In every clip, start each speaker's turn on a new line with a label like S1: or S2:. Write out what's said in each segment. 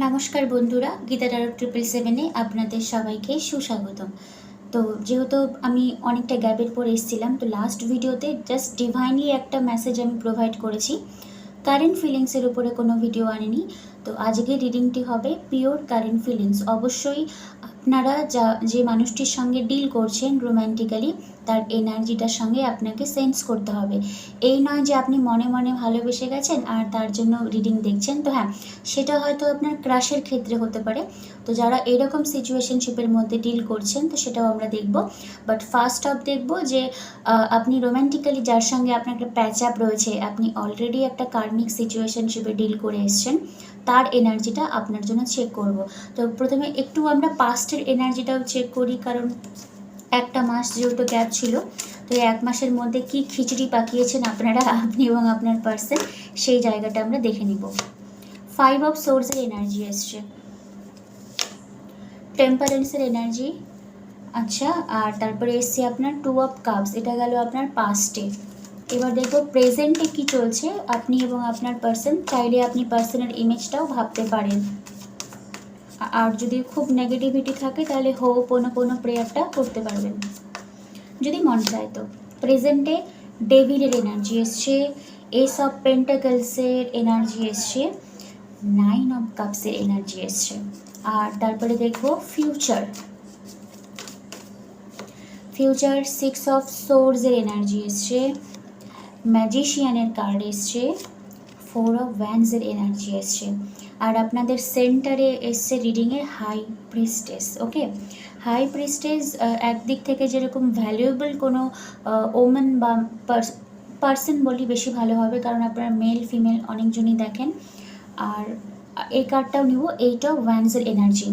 S1: নমস্কার বন্ধুরা, Gita Taro triple সেভেনে আপনাদের সবাইকে সুস্বাগতম। তো যেহেতু আমি অনেকটা গ্যাপের পর এসেছিলাম, তো লাস্ট ভিডিওতে জাস্ট ডিভাইনলি একটা মেসেজ আমি প্রোভাইড করেছি। কারেন্ট ফিলিংসের উপরে কোনো ভিডিও আনিনি। তো আজকে রিডিংটি হবে পিওর কারেন্ট ফিলিংস অবশ্যই আপনারা যা, যে মানুষটির সঙ্গে ডিল করছেন রোম্যান্টিক্যালি তার এনার্জিটার সঙ্গে আপনাকে সেন্স করতে হবে। এই নয় যে আপনি মনে মনে ভালোবেসে গেছেন আর তার জন্য রিডিং দেখছেন। তো হ্যাঁ সেটা হয়তো আপনার ক্রাশের ক্ষেত্রে হতে পারে। তো যারা এরকম সিচুয়েশনশিপের মধ্যে ডিল করছেন, তো সেটাও আমরা দেখব। বাট ফার্স্ট অফ দেখব যে আপনি রোম্যান্টিক্যালি যার সঙ্গে আপনার একটা প্যাচ আপ রয়েছে, আপনি অলরেডি একটা কার্মিক সিচুয়েশনশিপে ডিল করে এসছেন। তার এনার্জিটা আপনার জন্য চেক করব। তো প্রথমে একটু আমরা পাস্টের এনার্জিটাও চেক করি, কারণ একটা মাস যেহেতু গ্যাপ ছিল, তো এক মাসের মধ্যে কি খিচুড়ি পাকিয়েছেন আপনারা, আপনি এবং আপনার পার্সন সেই জায়গাটা আমরা দেখে নিব। ফাইভ অফ সোর্সের এনার্জি এসছে। টেম্পারেন্সের এনার্জি আচ্ছা আর তারপরে এসছে আপনার টু অফ কাপস এটা গেল আপনার পাস্টে এবার দেখব প্রেজেন্টে কি চলছে। আপনি এবং আপনার পার্সন চাইলে আপনি পার্সনের ইমেজটাও ভাবতে পারেন। আর যদি খুব নেগেটিভিটি থাকে, তাহলে হো কোনো কোনো প্রেয়ারটা করতে পারবেন। যদি মন চায় তো। প্রেজেন্টে ডেভিলের এনার্জি এসছে এস অফ পেন্টাকলসের এনার্জি এসছে নাইন অফ কাপসের এনার্জি এসছে। আর তারপরে দেখব ফিউচার ফিউচার সিক্স অফ সোর্সের এনার্জি এসছে। ম্যাজিশিয়ানের কার্ড এসছে ফোর অফ ভ্যান্সের এনার্জি এসছে। আর আপনাদের সেন্টারে এসছে রিডিংয়ে high priestess okay high priestess একদিক থেকে যেরকম ভ্যালুয়েবল কোনো ওমেন বা পার্সন বলি বেশি ভালো হবে, কারণ আপনারা মেল ফিমেল অনেকজনই দেখেন। আর এই কার্ডটাও নিব এইট অফ ভ্যান্সের এনার্জি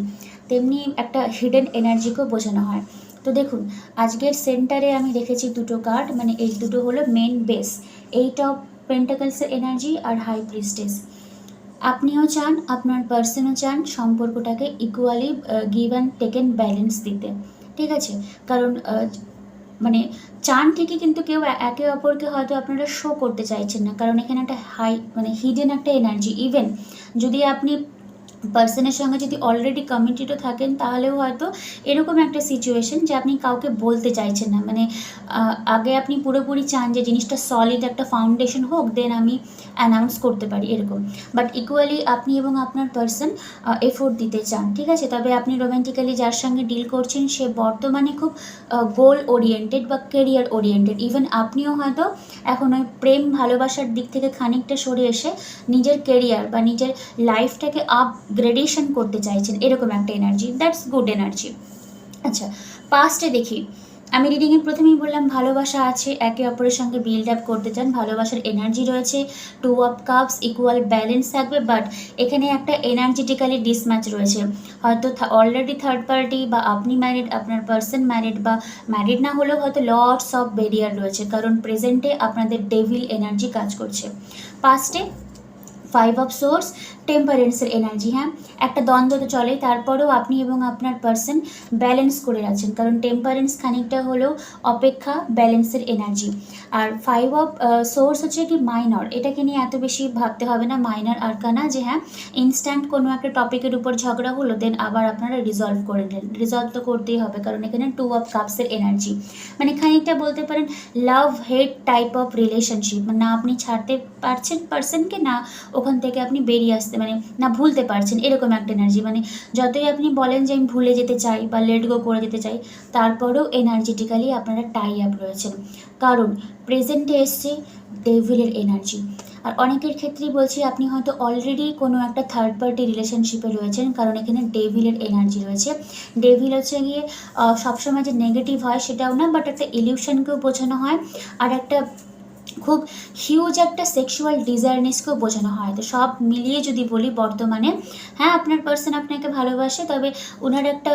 S1: তেমনি একটা হিডেন এনার্জিকেও বোঝানো হয়। তো দেখুন, আজকের সেন্টারে আমি দেখেছি দুটো কার্ড মানে এই দুটো হলো মেন বেস এইট পেন্টাকলসের এনার্জি আর হাই প্রিস্টেস আপনিও চান, আপনার পার্সনও চান সম্পর্কটাকে equally give and taken balance দিতে, ঠিক আছে? কারণ মানে চান ঠিকই কিন্তু কেউ একে অপরকে হয়তো আপনারা শো করতে চাইছেন না, কারণ এখানে একটা হাই মানে হিডেন একটা এনার্জি ইভেন যদি আপনি পার্সনের সঙ্গে যদি অলরেডি কমিটেডও থাকেন, তাহলেও হয়তো এরকম একটা সিচুয়েশন যে আপনি কাউকে বলতে চাইছেন না। মানে আগে আপনি পুরোপুরি চান যে জিনিসটা সলিড একটা ফাউন্ডেশন হোক দেন আমি অ্যানাউন্স করতে পারি এরকম। বাট ইকুয়ালি আপনি এবং আপনার পার্সন এফোর্ট দিতে চান, ঠিক আছে? তবে আপনি রোম্যান্টিক্যালি যার সঙ্গে ডিল করছেন, সে বর্তমানে খুব গোল ওরিয়েন্টেড বা কেরিয়ার ওরিয়েন্টেড ইভেন আপনিও হয়তো এখন ওই প্রেম ভালোবাসার দিক থেকে খানিকটা সরে এসে নিজের কেরিয়ার বা নিজের লাইফটাকে আপগ্রেডেশন করতে চাইছেন, এরকম একটা এনার্জি দ্যাটস গুড এনার্জি আচ্ছা পাস্টে দেখি, আমি রিডিংয়ে প্রথমেই বললাম, ভালোবাসা আছে, একে অপরের সঙ্গে বিল্ড আপ করতে চান, ভালোবাসার এনার্জি রয়েছে two of cups equal balance থাকবে বাট এখানে একটা এনার্জেটিক্যালি ডিসম্যাচ রয়েছে। হয়তো অলরেডি থার্ড পার্টি বা আপনি ম্যারিড আপনার পার্সন ম্যারিড বা ম্যারিড না হলেও হয়তো লটস অফ বেরিয়ার রয়েছে, কারণ প্রেজেন্টে আপনাদের ডেভিল এনার্জি কাজ করছে। পাস্টে ফাইভ অফ সোর্স টেম্পারেন্সের এনার্জি হ্যাঁ? একটা দ্বন্দ্ব তো চলে তারপরেও আপনি এবং আপনার পার্সন ব্যালেন্স করে রাখছেন। কারণ টেম্পারেন্স খানিকটা হলো অপেক্ষা ব্যালেন্সের এনার্জি আর ফাইভ অফ সোর্স হচ্ছে কি মাইনর এটাকে নিয়ে এত বেশি ভাবতে হবে না মাইনর আরকানা যে হ্যাঁ ইনস্ট্যান্ট কোনো একটা টপিকের উপর ঝগড়া হলো দেন আবার আপনারা রিজলভ করে নেন রিজলভ তো করতেই হবে, কারণ এখানে টু অফ কাপসের এনার্জি মানে খানিকটা বলতে পারেন love hate type of relationship না আপনি ছাড়তে পারছেন পার্সনকে না ওখান থেকে আপনি বেরিয়ে আসতে মানে না ভুলতে পারছেন, এরকম একটা এনার্জি মানে যতই আপনি বলেন যে আমি ভুলে যেতে চাই বা লেট গো করে যেতে চাই, তারপরেও এনার্জেটিক্যালি আপনারা টাই আপ রয়েছেন। কারণ প্রেজেন্টে এসছে ডেভিলের এনার্জি আর অনেকের ক্ষেত্রেই বলছি, আপনি হয়তো অলরেডি কোনো একটা থার্ড পার্টি রিলেশনশিপে রয়েছেন, কারণ এখানে ডেভিলের এনার্জি রয়েছে। ডেভিল হচ্ছে গিয়ে সবসময় যে নেগেটিভ হয় সেটাও না বাট একটা ইলিউশনকেও বোঝানো হয়। আর একটা খুব হিউজ একটা সেক্সুয়াল ডিজায়ারনেসকেও বোঝানো হয়। তো সব মিলিয়ে যদি বলি বর্তমানে হ্যাঁ আপনার পার্সন আপনাকে ভালোবাসে, তবে ওনার একটা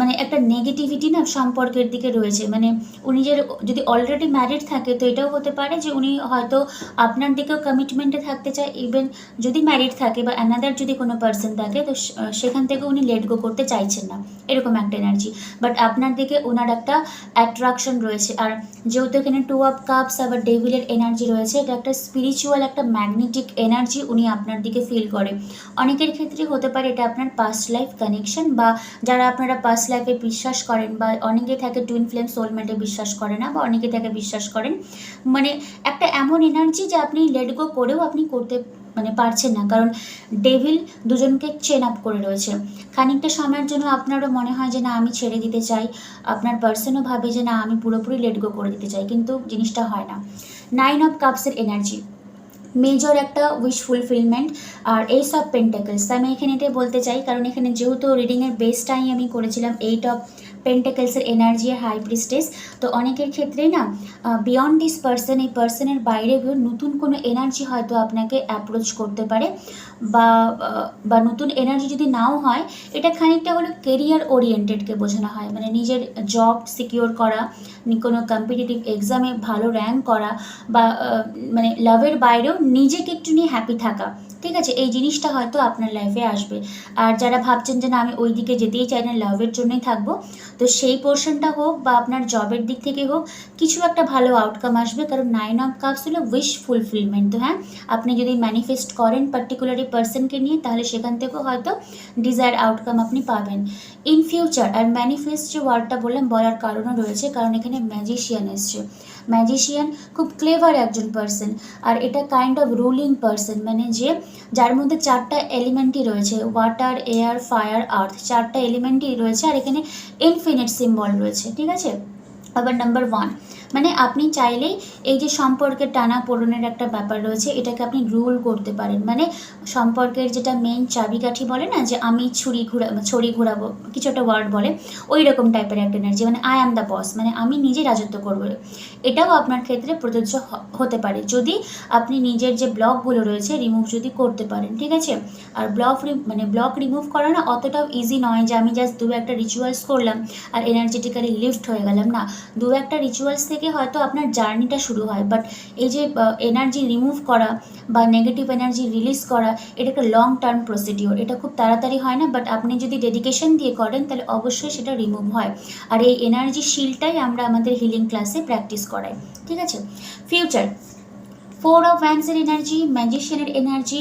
S1: মানে একটা নেগেটিভিটি না সম্পর্কের দিকে রয়েছে। মানে উনি যে যদি অলরেডি ম্যারিড থাকে, তো এটাও হতে পারে যে উনি হয়তো আপনার দিকেও কমিটমেন্টে থাকতে চায়। ইভেন যদি ম্যারিড থাকে বা অ্যানাদার যদি কোনো পার্সন থাকে, তো সেখান থেকে উনি লেট গো করতে চাইছেন না। এরকম একটা এনার্জি বাট আপনার দিকে ওনার একটা অ্যাট্রাকশন রয়েছে। আর যেহেতু এখানে টু অফ কাপস আবার ডেভিলের এনার্জি রয়েছে, এটা একটা স্পিরিচুয়াল একটা ম্যাগনেটিক এনার্জি উনি আপনার দিকে ফিল করে। অনেকের ক্ষেত্রে হতে পারে এটা আপনার পাস্ট লাইফ কানেকশন বা যারা আপনারা পাস্ট লাইফে বিশ্বাস করেন বা অনেকে থাকে টুইন ফ্লেম সোলমেটে বিশ্বাস করে না বা অনেকে থাকে বিশ্বাস করেন মানে একটা এমন এনার্জি যে আপনি লেট গো করেও আপনি করতে মানে পারছেন না। কারণ ডেভিল দুজনকে চেন আপ করে রয়েছে। খানিকটা সময়ের জন্য আপনারও মনে হয় যে না, আমি ছেড়ে দিতে চাই। আপনার পার্সনও ভাবে যে না, আমি পুরোপুরি লেট গো করে দিতে চাই। কিন্তু জিনিসটা হয় না। নাইন অফ কাপসের এনার্জি মেজর একটা উইশ ফুলফিলমেন্ট আর এইস অফ পেন্টাকলস আমি এখানে এটাই বলতে চাই, কারণ এখানে যেহেতু রিডিংয়ের বেসটাই আমি করেছিলাম এইট অফ পেন্টাকেলসের এনার্জি হাই প্রিস্টেস তো অনেকের ক্ষেত্রেই না বিয়ন্ড দিস পার্সন এই পার্সনের বাইরে নতুন কোনো এনার্জি হয়তো আপনাকে অ্যাপ্রোচ করতে পারে বা বা নতুন এনার্জি যদি নাও হয়, এটা খানিকটা হলো কেরিয়ার ওরিয়েন্টেডকে বোঝানো হয়। মানে নিজের জব সিকিওর করা কোনো কম্পিটিটিভ এক্সামে ভালো র্যাঙ্ক করা বা মানে লাভের বাইরেও নিজেকে একটু নিয়ে হ্যাপি থাকা। ঠিক আছে, এই জিনিসটা হয়তো আপনার লাইফে আসবে। আর যারা ভাবছেন যে না, আমি ওই দিকে যেতেই চাই না লাভের জন্যই থাকব, তো সেই পোর্শনটা হোক বা আপনার জবের দিক থেকে হোক, কিছু একটা ভালো আউটকাম আসবে। কারণ নাইন অফ কাপস হলো উইশ ফুলফিলমেন্ট তো হ্যাঁ? আপনি যদি ম্যানিফেস্ট করেন পার্টিকুলারলি পার্সনকে নিয়ে, তাহলে সেখান থেকেও হয়তো ডিজায়ার আউটকাম আপনি পাবেন। ইন ফিউচার আর ম্যানিফেস্ট যে ওয়ার্ডটা বললাম, বলার কারণও রয়েছে, কারণ এখানে ম্যাজিশিয়ান এসছে। ম্যাজিশিয়ান খুব ক্লেভার একজন পার্সন আর এটা কাইন্ড অফ রুলিং পার্সন মানে যে যার মধ্যে চারটা এলিমেন্টই রয়েছে ওয়াটার এয়ার ফায়ার আর্থ চারটা এলিমেন্টই রয়েছে আর এখানে ইনফিনিট সিম্বল রয়েছে, ঠিক আছে? আবার নাম্বার ওয়ান মানে আপনি চাইলেই এই যে সম্পর্কের টানা পোড়নের একটা ব্যাপার রয়েছে, এটাকে আপনি রুল করতে পারেন। মানে সম্পর্কের যেটা মেন চাবিকাঠি বলে না, যে আমি ছুরি ঘুরা, ছড়ি ঘুরাবো, কিছু একটা ওয়ার্ড বলে ওই রকম টাইপের একটা এনার্জি মানে আই অ্যাম দ্য বস মানে আমি নিজে রাজত্ব করব। এটাও আপনার ক্ষেত্রে প্রযোজ্য হতে পারে। যদি আপনি নিজের যে ব্লকগুলো রয়েছে রিমুভ যদি করতে পারেন, ঠিক আছে? আর ব্লক মানে ব্লক রিমুভ করা না অতটাও ইজি নয় যে আমি জাস্ট দু একটা রিচুয়ালস করলাম, আর এনার্জেটিক্যালি লিফট হয়ে গেলাম। না, দু একটা রিচুয়ালস থেকে হয়তো আপনার জার্নিটা শুরু হয় বাট এই যে এনার্জি রিমুভ করা বা নেগেটিভ এনার্জি রিলিজ করা, এটা একটা লং টার্ম প্রসিডিওর এটা খুব তাড়াতাড়ি হয় না বাট আপনি যদি ডেডিকেশন দিয়ে করেন, তাহলে অবশ্যই সেটা রিমুভ হয়। আর এই এনার্জি শিলটাই আমরা আমাদের হিলিং ক্লাসে প্র্যাকটিস করাই, ঠিক আছে? ফিউচার ফোর অফ ভ্যান্সের এনার্জি ম্যাজিশিয়ানের এনার্জি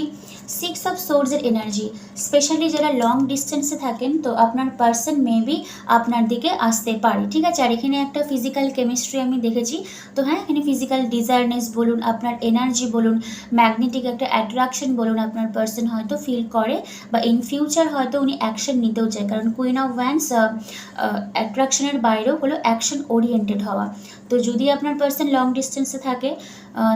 S1: সিক্স অফ সোর্সের এনার্জি স্পেশালি যারা লং ডিস্টেন্সে থাকেন, তো আপনার পার্সন মেবি আপনার দিকে আসতে পারে। ঠিক আছে? আর এখানে একটা ফিজিক্যাল কেমিস্ট্রি আমি দেখেছি। তো হ্যাঁ এখানে ফিজিক্যাল ডিজায়ারনেস বলুন, আপনার এনার্জি বলুন ম্যাগনেটিক একটা অ্যাট্রাকশন বলুন আপনার পার্সন হয়তো ফিল করে, বা ইন ফিউচার হয়তো উনি অ্যাকশন নিতেও চায়। কারণ কুইন অফ ভ্যান্স অ্যাট্রাকশনের বাইরেও হলো অ্যাকশন ওরিয়েন্টেড হওয়া। তো যদি আপনার পার্সন লং ডিস্টেন্সে থাকে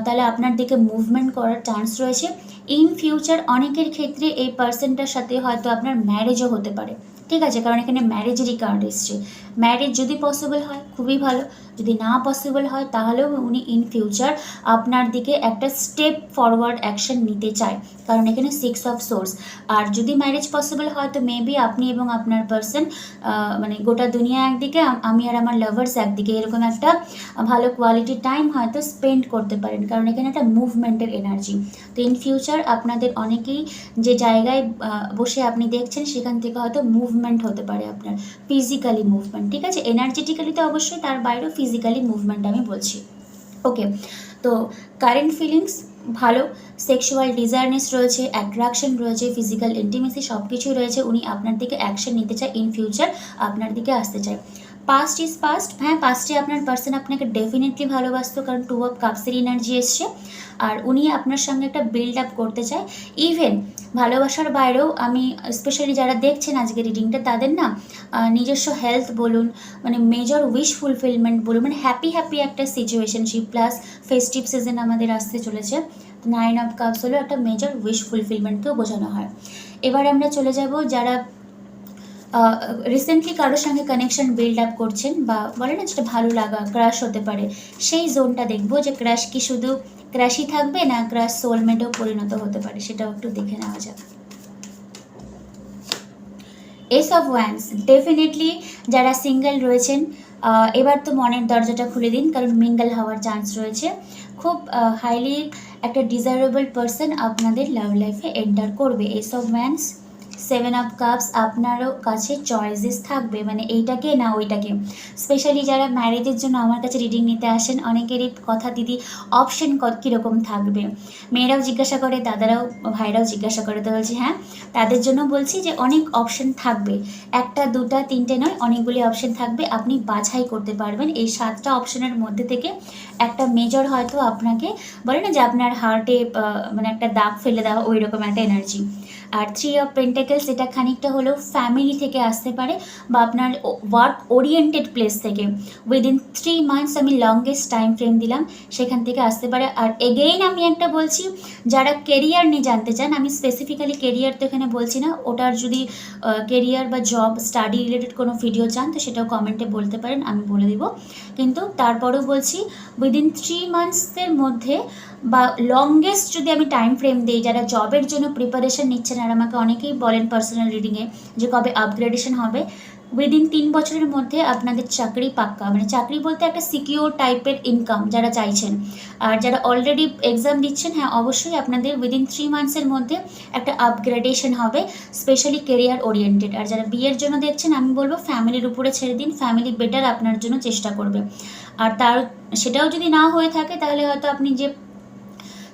S1: তাহলে আপনার দিকে মুভমেন্ট করার চান্স রয়েছে। ইন ফিউচার অনেকের ক্ষেত্রে এই পার্সনটার সাথে হয়তো আপনার ম্যারেজও হতে পারে। ঠিক আছে? কারণ এখানে ম্যারেজেরই কার্ড এসছে। ম্যারেজ যদি পসিবল হয়, খুবই ভালো। যদি না পসিবল হয়, তাহলেও উনি ইন ফিউচার আপনার দিকে একটা স্টেপ ফরওয়ার্ড অ্যাকশন নিতে চায়। কারণ এখানে সিক্স অফ সোর্স আর যদি ম্যারেজ পসিবল হয়, তো মেবি আপনি এবং আপনার পার্সন মানে গোটা দুনিয়া একদিকে আমি আর আমার লাভার্স একদিকে। এরকম একটা ভালো কোয়ালিটি টাইম হয়তো স্পেন্ড করতে পারেন। কারণ এখানে একটা মুভমেন্টের এনার্জি তো ইন ফিউচার আপনাদের অনেকেই যে জায়গায় বসে আপনি দেখছেন, সেখান থেকে হয়তো মুভমেন্ট হতে পারে আপনার। ফিজিক্যালি মুভমেন্ট ঠিক আছে? এনার্জেটিক্যালি তো অবশ্যই তার বাইরেও ফিজিক্যালি মুভমেন্ট আমি বলছি। ওকে তো কারেন্ট ফিলিংস ভালো সেক্সুয়াল ডিজায়ারনেস রয়েছে অ্যাট্রাকশন রয়েছে ফিজিক্যাল ইন্টিমেসি সব কিছুই রয়েছে, উনি আপনার দিকে অ্যাকশন নিতে চায় ইন ফিউচার আপনার দিকে আসতে চায়। পাস্ট ইজ পাস্ট হ্যাঁ পাস্টে আপনার পার্সন আপনাকে ডেফিনেটলি ভালোবাসতো, কারণ টু অফ কাপসের এনার্জি এসছে। আর উনি আপনার সঙ্গে একটা বিল্ড আপ করতে চায়। ইভেন ভালোবাসার বাইরেও আমি স্পেশালি যারা দেখছেন আজকে রিডিংটা তাদের না নিজস্ব হেলথ বলুন মানে মেজর উইশ ফুলফিলমেন্ট বলুন মানে হ্যাপি হ্যাপি একটা সিচুয়েশনশিপ প্লাস ফেস্টিভ সিজন আমাদের আসতে চলেছে। নাইন অফ কাপস হলো একটা মেজর উইশ ফুলফিলমেন্টকেও বোঝানো হয়। এবার আমরা চলে যাব যারা রিসেন্টলি কারোর সঙ্গে কানেকশন বিল্ড আপ করছেন বা বলে না যেটা ভালো লাগা ক্রাশ হতে পারে, সেই জোনটা দেখব যে ক্রাশ কি শুধু ক্রাশই থাকবে না ক্রাশ সোলমেটেও পরিণত হতে পারে, সেটাও একটু দেখে নেওয়া যাক। এস অফ ওয়ান্স ডেফিনেটলি যারা সিঙ্গেল রয়েছেন এবার তো মনের দরজাটা খুলে দিন, কারণ মিঙ্গল হওয়ার চান্স রয়েছে। খুব হাইলি একটা ডিজায়ারেবল পারসন আপনাদের লাভ লাইফে এন্টার করবে। Ace of wands seven of cups আপনারও কাছে চয়েসেস থাকবে মানে এইটাকে না ওইটাকে। স্পেশালি যারা ম্যারেজের জন্য আমার কাছে রিডিং নিতে আসেন, অনেকেরই কথা দিদি অপশন কীরকম থাকবে। মেয়েরাও জিজ্ঞাসা করে, দাদারাও, ভাইরাও জিজ্ঞাসা করে, তো বলছি হ্যাঁ তাদের জন্য বলছি যে অনেক অপশন থাকবে। একটা, দুটা, তিনটে নয়, অনেকগুলি অপশন থাকবে। আপনি বাছাই করতে পারবেন। এই সাতটা অপশনের মধ্যে থেকে একটা মেজর হয়তো আপনাকে বলে না যে আপনার হার্টে মানে একটা দাগ ফেলে দেওয়া ওই রকম একটা এনার্জি আর থ্রি অফ পেন্টাকেলস এটা খানিকটা হলেও ফ্যামিলি থেকে আসতে পারে বা আপনার ওয়ার্ক ওরিয়েন্টেড প্লেস থেকে। উইদিন থ্রি মান্থস আমি লংগেস্ট টাইম ফ্রেম দিলাম, সেখান থেকে আসতে পারে। আর এগেইন আমি একটা বলছি, যারা কেরিয়ার নিয়ে জানতে চান, আমি স্পেসিফিক্যালি কেরিয়ার তো এখানে বলছি না, ওটার যদি কেরিয়ার বা জব স্টাডি রিলেটেড কোনো ভিডিও চান, তো সেটাও কমেন্টে বলতে পারেন, আমি বলে দিব। কিন্তু তারপরেও বলছি উইদিন থ্রি মান্থসের মধ্যে বা লংগেস্ট যদি আমি টাইম ফ্রেম দিই, যারা জবের জন্য প্রিপারেশন নিচ্ছেন, আর আমাকে অনেকেই বলেন পার্সোনাল রিডিংয়ে যে কবে আপগ্রেডেশন হবে উইদিন তিন বছরের মধ্যে আপনাদের চাকরি পাক্কা। মানে চাকরি বলতে একটা সিকিউর টাইপের ইনকাম যারা চাইছেন। আর যারা অলরেডি এক্সাম দিচ্ছেন হ্যাঁ অবশ্যই আপনাদের উইদিন থ্রি মান্থসের মধ্যে একটা আপগ্রেডেশন হবে স্পেশালি কেরিয়ার ওরিয়েন্টেড আর যারা বিয়ের জন্য দেখছেন, আমি বলব ফ্যামিলির উপরে ছেড়ে দিন ফ্যামিলি বেটার আপনার জন্য চেষ্টা করবে। আর তার, সেটাও যদি না হয়ে থাকে, তাহলে হয়তো আপনি যে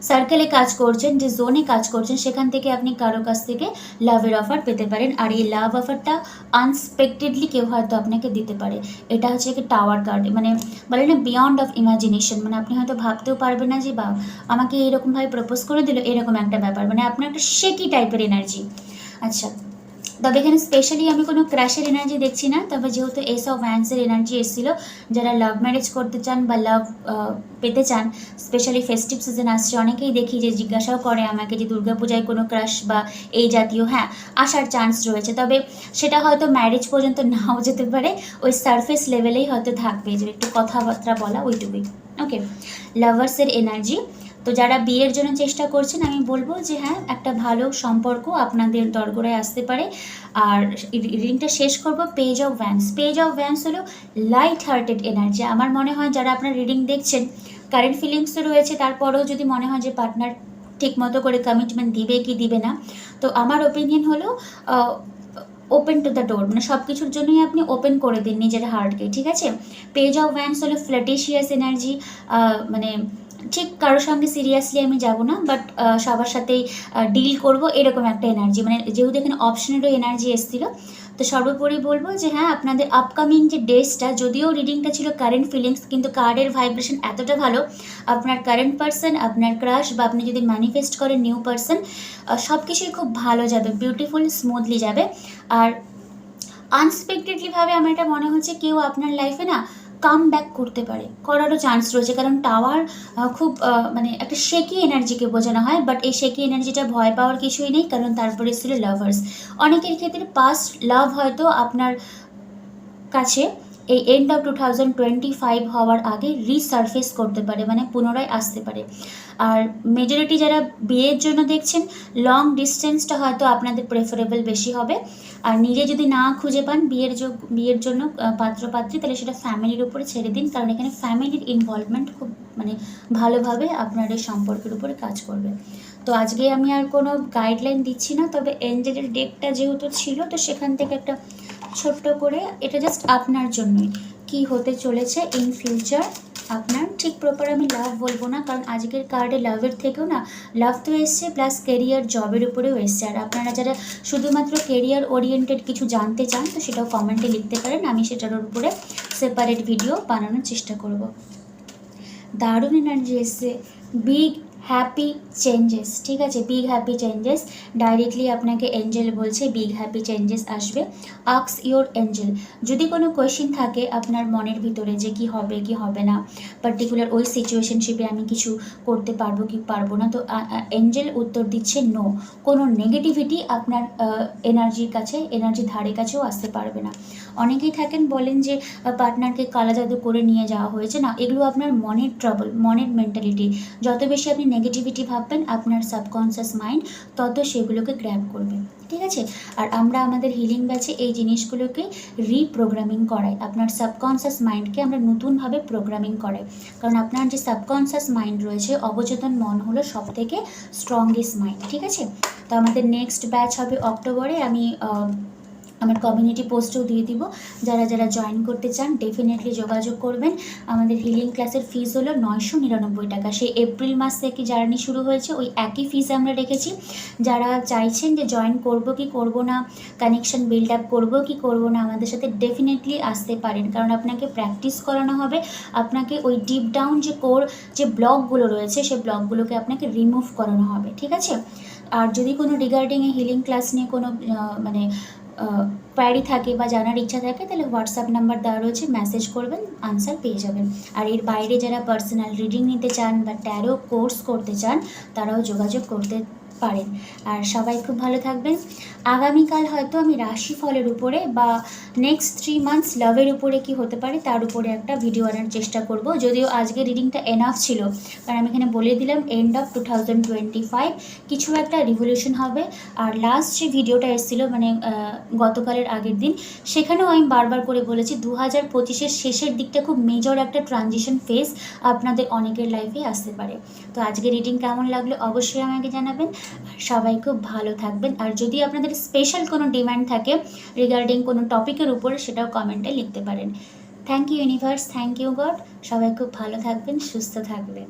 S1: সার্কেলে কাজ করছেন, যে জোনে কাজ করছেন, সেখান থেকে আপনি কারও কাছ থেকে লাভের অফার পেতে পারেন। আর এই লাভ অফারটা আনএক্সপেক্টেডলি কেউ হয়তো আপনাকে দিতে পারে। এটা হচ্ছে কি টাওয়ার কার্ড মানে বলে না বিয়ন্ড অফ ইমাজিনেশন মানে আপনি হয়তো ভাবতেও পারবেন না যে বা আমাকে এরকমভাবে প্রপোজ করে দিল, এরকম একটা ব্যাপার। মানে আপনার একটা শেকি টাইপের এনার্জি আচ্ছা তবে এখানে স্পেশালি আমি কোনো ক্র্যাশের এনার্জি দেখছি না। তবে যেহেতু এস অফ ভ্যান্সের এনার্জি এসেছিল, যারা লাভ ম্যারেজ করতে চান বা লাভ পেতে চান স্পেশালি ফেস্টিভ সিজন আসছে, অনেকেই দেখি যে জিজ্ঞাসাও করে আমাকে যে দুর্গাপূজায় কোনো ক্রাশ বা এই জাতীয় হ্যাঁ আসার চান্স রয়েছে। তবে সেটা হয়তো ম্যারেজ পর্যন্ত নাও যেতে পারে, ওই সারফেস লেভেলেই হয়তো থাকবে। যে একটু কথাবার্তা বলা ওইটুকুই। ওকে লাভার্সের এনার্জি তো যারা বিয়ের জন্য চেষ্টা করছেন, আমি বলব যে হ্যাঁ একটা ভালো সম্পর্ক আপনাদের দরগোড়ায় আসতে পারে। আর রিডিংটা শেষ করব page of wands page of wands হলো লাইট হার্টেড এনার্জি আমার মনে হয় যারা আপনার রিডিং দেখছেন কারেন্ট ফিলিংস তো রয়েছে, তারপরেও যদি মনে হয় যে পার্টনার ঠিক মতো করে কমিটমেন্ট দিবে কি দিবে না, তো আমার ওপিনিয়ন হলো ওপেন টু দ্য ডোর মানে সব কিছুর জন্যই আপনি ওপেন করে দিন নিজের হার্টকে ঠিক আছে? পেজ অফ ভ্যান্স হলো ফ্ল্যাটিশিয়াস এনার্জি মানে ঠিক কারোর সঙ্গে সিরিয়াসলি আমি যাব না বাট সবার সাথেই ডিল করব এরকম একটা এনার্জি মানে যেহেতু এখানে অপশনেরও এনার্জি এসেছিল, তো সর্বোপরি বলব যে হ্যাঁ আপনাদের আপকামিং যে ডেসটা যদিও রিডিংটা ছিল কারেন্ট ফিলিংস কিন্তু কার্ডের ভাইব্রেশন এতটা ভালো, আপনার কারেন্ট পার্সন আপনার ক্রাশ বা আপনি যদি ম্যানিফেস্ট করেন নিউ পার্সন সব কিছুই খুব ভালো যাবে বিউটিফুল স্মুথলি যাবে। আর আনএক্সপেক্টেডলিভাবে আমার এটা মনে হচ্ছে কেউ আপনার লাইফে না কাম ব্যাক করতে পারে। করারও চান্স রয়েছে, কারণ টাওয়ার খুব মানে একটা শেকি এনার্জিকে বোঝানো হয় বাট এই শেকি এনার্জিটা ভয় পাওয়ার কিছুই নেই, কারণ তারপরে ছিল লাভার্স অনেকের ক্ষেত্রে পাস্ট লাভ হয়তো আপনার কাছে এই end of two thousand twenty five হওয়ার আগে রিসার্ফেস করতে পারে মানে পুনরায় আসতে পারে। আর মেজরিটি যারা বিয়ের জন্য দেখছেন লং ডিস্টেন্সটা হয়তো আপনাদের প্রেফারেবল বেশি হবে। আর নিজে যদি না খুঁজে পান বিয়ের বিয়ের জন্য পাত্র পাত্রী তাহলে সেটা ফ্যামিলির উপরে ছেড়ে দিন। কারণ এখানে ফ্যামিলির ইনভলভমেন্ট খুব মানে ভালোভাবে আপনার এই সম্পর্কের উপরে কাজ করবে। তো আজকে আমি আর কোনো গাইডলাইন দিচ্ছি না, তবে এঞ্জেলের ডেকটা যেহেতু ছিল, তো সেখান থেকে একটা ছোট্ট করে, এটা জাস্ট আপনার জন্যই। কি হতে চলেছে ইন ফিউচার আপনার ঠিক প্রপার আমি লাভ বলব না, কারণ আজকের কার্ডে লাভের থেকেও না লাভ তো এসছে প্লাস কেরিয়ার জবের উপরেও এসছে। আর আপনারা যারা শুধুমাত্র কেরিয়ার ওরিয়েন্টেড কিছু জানতে চান, তো সেটাও কমেন্টে লিখতে পারেন, আমি সেটার উপরে সেপারেট ভিডিও বানানোর চেষ্টা করব। দারুণ এনার্জি এসছে। বিগ হ্যাপি চেঞ্জেস ঠিক আছে? বিগ হ্যাপি চেঞ্জেস ডাইরেক্টলি আপনাকে এঞ্জেল বলছে বিগ হ্যাপি চেঞ্জেস আসবে। আক্স ইওর এঞ্জেল যদি কোনো কোয়েশ্চেন থাকে আপনার মনের ভিতরে যে কি হবে কি হবে না পার্টিকুলার ওই সিচুয়েশনশিপে আমি কিছু করতে পারব, কি পারব না, তো এঞ্জেল উত্তর দিচ্ছে নো কোনো নেগেটিভিটি আপনার এনার্জির কাছে এনার্জি ধারে কাছেও আসতে পারবে না। অনেকেই থাকেন বলেন যে পার্টনারকে কালা জাদু করে নিয়ে যাওয়া হয়েছে। না, এগুলো আপনার মনের ট্রাবল মনের মেন্টালিটি যত বেশি আপনি নেগেটিভিটি ভাববেন আপনার সাবকনসিয়াস মাইন্ড তত সেগুলোকে গ্র্যাব করবে, ঠিক আছে? আর আমরা আমাদের হিলিং ব্যাচে এই জিনিসগুলোকে রিপ্রোগ্রামিং করাই, আপনার সাবকনসিয়াস মাইন্ডকে আমরা নতুনভাবে প্রোগ্রামিং করাই। কারণ আপনার যে সাবকনসিয়াস মাইন্ড রয়েছে, অবচেতন মন হলো সব থেকে স্ট্রংগেস্ট মাইন্ড ঠিক আছে? তো আমাদের নেক্সট ব্যাচ হবে অক্টোবরে, আমি আমার কমিউনিটি পোস্টেও দিয়ে দিব। যারা যারা জয়েন করতে চান ডেফিনেটলি যোগাযোগ করবেন। আমাদের হিলিং ক্লাসের ফিস হলো নয়শো নিরানব্বই টাকা। সেই এপ্রিল মাস থেকে জার্নি শুরু হয়েছে, ওই একই ফিস আমরা রেখেছি। যারা চাইছেন যে জয়েন করব কি করব না কানেকশন বিল্ড আপ করব কি করব না, আমাদের সাথে ডেফিনেটলি আসতে পারেন। কারণ আপনাকে প্র্যাকটিস করানো হবে। আপনাকে ওই ডিপ ডাউন যে কোর যে ব্লকগুলো রয়েছে সেই ব্লকগুলোকে আপনাকে রিমুভ করানো হবে। ঠিক আছে? আর যদি কোনো রিগার্ডিংয়ে হিলিং ক্লাস নিয়ে কোনো মানে কোয়ারি থাকে বা জানার ইচ্ছা থাকে, তাহলে হোয়াটসঅ্যাপ নাম্বার দেওয়া রয়েছে মেসেজ করবেন আনসার পেয়ে যাবেন। আর এর বাইরে যারা পার্সোনাল রিডিং নিতে চান বা ট্যারো কোর্স করতে চান, তারাও যোগাযোগ করতে পারেন। আর সবাই খুব ভালো থাকবেন। আগামীকাল হয়তো আমি রাশিফলের উপরে বা নেক্সট থ্রি মান্থস লাভের উপরে কি হতে পারে তার উপরে একটা ভিডিও আনার চেষ্টা করব। যদিও আজকে রিডিংটা এনাফ ছিল, কারণ আমি এখানে বলে দিলাম end of two thousand twenty five কিছু একটা রিভলিউশন হবে। আর লাস্ট যে ভিডিওটা এসেছিল মানে গতকালের আগের দিন, সেখানেও আমি বারবার করে বলেছি দু হাজার পঁচিশের শেষের দিকটা খুব মেজর একটা ট্রানজিশন ফেজ আপনাদের অনেকের লাইফে আসতে পারে। তো আজকে রিডিং কেমন লাগল অবশ্যই আমাকে জানাবেন। সবাই খুব ভালো থাকবেন। আর যদি আপনাদের স্পেশাল কোনো ডিমান্ড থাকে রিগার্ডিং কোনো টপিকের উপর, সেটাও কমেন্টে লিখতে পারেন। Thank you universe thank you God সবাই খুব ভালো থাকবেন, সুস্থ থাকবেন।